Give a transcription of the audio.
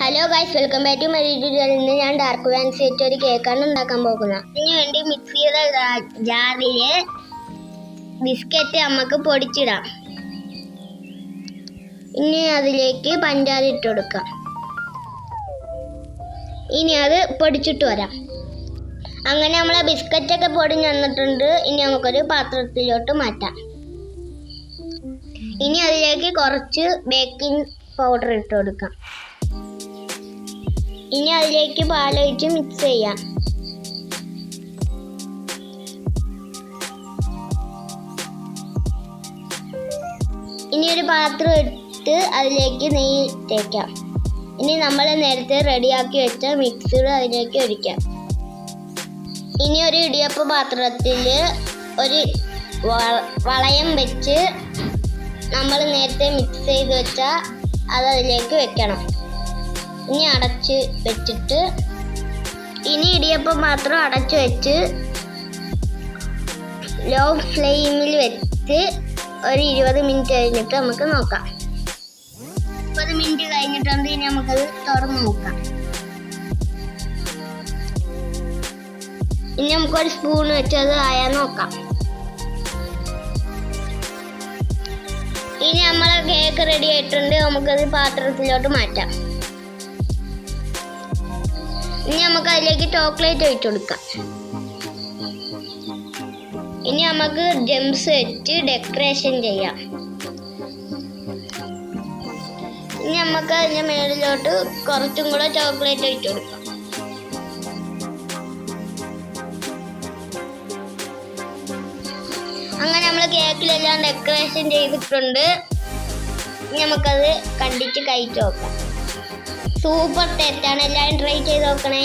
Hello guys welcome back to my video ഇന്ന് ഞാൻ dark fancy വെച്ച് ഒരു കേക്കാണ് ഉണ്ടാക്കാൻ പോകുന്നത്. ഇതിന് വേണ്ടി മിക്സ് ചെയ്ത ജാറിൽ ബിസ്ക്കറ്റ് നമുക്ക് പൊടിച്ചിടാം. ഇനി അതിലേക്ക് പഞ്ചാര ഇട്ട് കൊടുക്കാം. ഇനി അത് പൊടിച്ചിട്ട് വരാം. അങ്ങനെ നമ്മൾ ബിസ്ക്കറ്റ് ഒക്കെ പൊടിഞ്ഞ് വന്നിട്ടുണ്ട് ഇനി നമുക്കൊരു പാത്രത്തിലോട്ട് മാറ്റാം. ഇനി അതിലേക്ക് കുറച്ച് ബേക്കിംഗ് പൗഡർ ഇട്ട് കൊടുക്കാം. ഇനി അതിലേക്ക് പാലൊഴിച്ച് മിക്സ് ചെയ്യാം. ഇനി ഒരു പാത്രം എടുത്ത് അതിലേക്ക് നെയ്യ് തേക്കാം. ഇനി നമ്മൾ നേരത്തെ റെഡിയാക്കി വെച്ച മിക്സികൾ അതിലേക്ക് ഒഴിക്കാം. ഇനി ഒരു ഇടിയപ്പ പാത്രത്തിൽ ഒരു വളയം വെച്ച് നമ്മൾ നേരത്തെ മിക്സ് ചെയ്ത് വെച്ച അത് അതിലേക്ക് വെക്കണം. ഇനി അടച്ച് വെച്ചിട്ട് ഇനി ഇടിയപ്പം മാത്രം അടച്ചു വെച്ച് ലോ ഫ്ലെയിമിൽ വെച്ച് ഒരു ഇരുപത് മിനിറ്റ് കഴിഞ്ഞിട്ട് നമുക്ക് നോക്കാം. മുപ്പത് മിനിറ്റ് കഴിഞ്ഞിട്ടുണ്ട് ഇനി നമുക്കത് തുറന്ന് നോക്കാം. ഇനി നമുക്കൊരു സ്പൂൺ വെച്ച് അത് ആയാൽ നോക്കാം. ഇനി നമ്മളെ കേക്ക് റെഡി ആയിട്ടുണ്ട് നമുക്കത് പാത്രത്തിലോട്ട് മാറ്റാം. ഇനി നമുക്ക് അതിലേക്ക് ചോക്ലേറ്റ് ഒഴിച്ചു കൊടുക്കാം. ഇനി നമുക്ക് ജംസ് വെച്ച് ഡെക്കറേഷൻ ചെയ്യാം. ഇനി നമുക്ക് അതിന്റെ മേളിലോട്ട് കുറച്ചും കൂടെ ചോക്ലേറ്റ് ഒഴിച്ചു കൊടുക്കാം. അങ്ങനെ നമ്മൾ കേക്കിലെല്ലാം ഡെക്കറേഷൻ ചെയ്തിട്ടുണ്ട്. നമുക്കത് കണ്ടിട്ട് കഴിച്ചു നോക്കാം. സൂപ്പർ ടേസ്റ്റ് ആണ് എല്ലാവരും ട്രൈ ചെയ്ത് നോക്കണേ.